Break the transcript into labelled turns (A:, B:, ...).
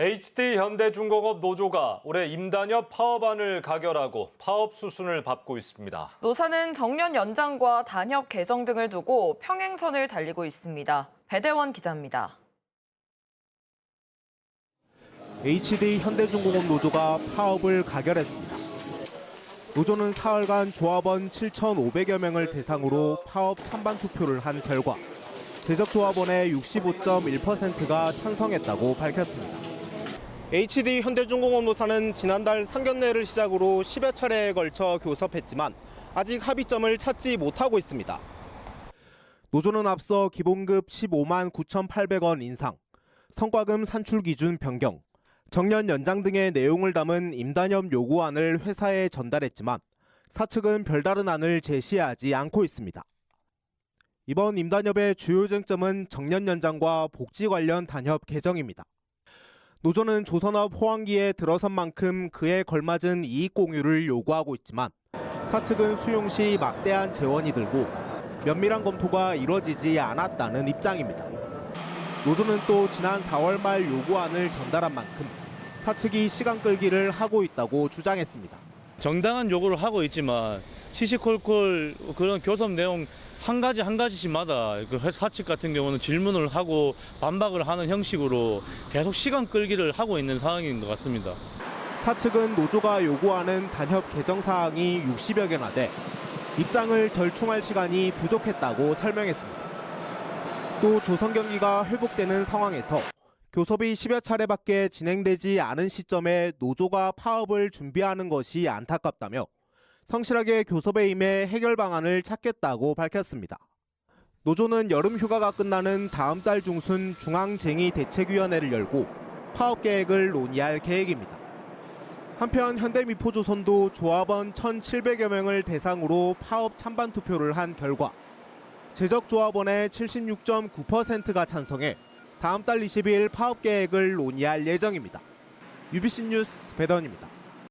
A: HD 현대중공업 노조가 올해 임단협 파업안을 가결하고 파업 수순을 밟고 있습니다.
B: 노사는 정년 연장과 단협 개정 등을 두고 평행선을 달리고 있습니다. 배대원 기자입니다.
C: HD 현대중공업 노조가 파업을 가결했습니다. 노조는 사흘간 조합원 7,500여 명을 대상으로 파업 찬반 투표를 한 결과 제적 조합원의 65.1%가 찬성했다고 밝혔습니다. HD 현대중공업 노사는 지난달 상견례를 시작으로 10여 차례에 걸쳐 교섭했지만 아직 합의점을 찾지 못하고 있습니다. 노조는 앞서 기본급 15만 9,800원 인상, 성과금 산출 기준 변경, 정년 연장 등의 내용을 담은 임단협 요구안을 회사에 전달했지만 사측은 별다른 안을 제시하지 않고 있습니다. 이번 임단협의 주요 쟁점은 정년 연장과 복지 관련 단협 개정입니다. 노조는 조선업 호황기에 들어선 만큼 그에 걸맞은 이익 공유를 요구하고 있지만 사측은 수용 시 막대한 재원이 들고 면밀한 검토가 이뤄지지 않았다는 입장입니다. 노조는 또 지난 4월 말 요구안을 전달한 만큼 사측이 시간 끌기를 하고 있다고 주장했습니다.
D: 정당한 요구를 하고 있지만 시시콜콜 그런 교섭 내용 한 가지 한 가지씩마다 그 사측 같은 경우는 질문을 하고 반박을 하는 형식으로 계속 시간 끌기를 하고 있는 상황인 것 같습니다.
C: 사측은 노조가 요구하는 단협 개정 사항이 60여 개나 돼 입장을 절충할 시간이 부족했다고 설명했습니다. 또 조선 경기가 회복되는 상황에서 교섭이 10여 차례밖에 진행되지 않은 시점에 노조가 파업을 준비하는 것이 안타깝다며 성실하게 교섭에 임해 해결 방안을 찾겠다고 밝혔습니다. 노조는 여름 휴가가 끝나는 다음 달 중순 중앙쟁의 대책위원회를 열고 파업 계획을 논의할 계획입니다. 한편 현대미포조선도 조합원 1,700여 명을 대상으로 파업 찬반 투표를 한 결과 제적 조합원의 76.9%가 찬성해 다음 달 20일 파업 계획을 논의할 예정입니다. UBC 뉴스 배던입니다.